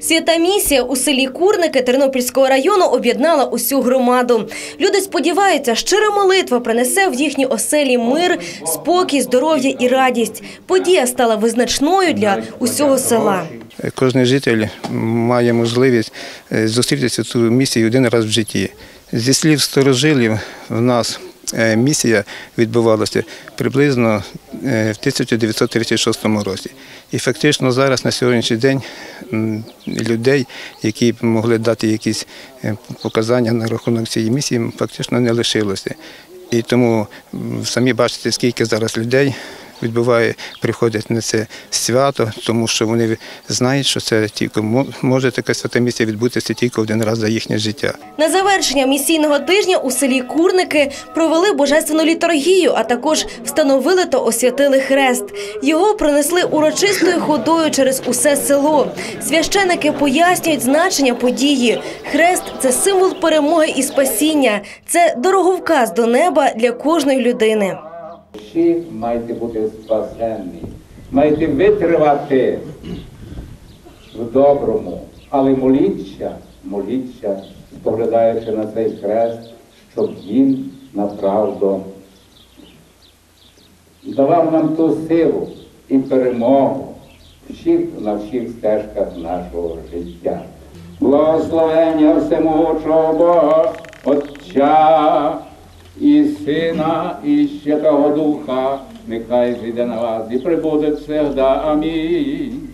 Свята місія у селі Курники Тернопільського району об'єднала усю громаду. Люди сподіваються, щира молитва принесе в їхні оселі мир, спокій, здоров'я і радість. Подія стала визначною для усього села. Кожен житель має можливість е, зустрітися цю місію один раз в житті. Зі слів старожилів, в нас місія відбувалася приблизно е, в 1936 році. І фактично зараз на сьогоднішній день людей, які могли дати якісь е, показання на рахунок цієї місії, фактично не лишилося. І тому самі бачите, скільки зараз людей відбуває, приходять на це свято, тому що вони знають, що це тільки мо- може така свята місія відбутися тільки один раз за їхнє життя. На завершення місійного тижня у селі Курники провели божественну літургію, а також встановили та освятили хрест. Його принесли урочистою ходою через усе село. Священики пояснюють значення події. Хрест це символ перемоги і спасіння. Це дороговказ до неба для кожної людини. Всі маєте бути спасенні, маєте витривати в доброму, але моліться, моліться, споглядаючи на цей хрест, щоб він направду давав нам ту силу і перемогу всіх, на всіх стежках нашого життя. Благословення всемогучого Бога, Отця Сина, і Святого Духа, нехай жиде на вас і прибуде всегда. Амінь.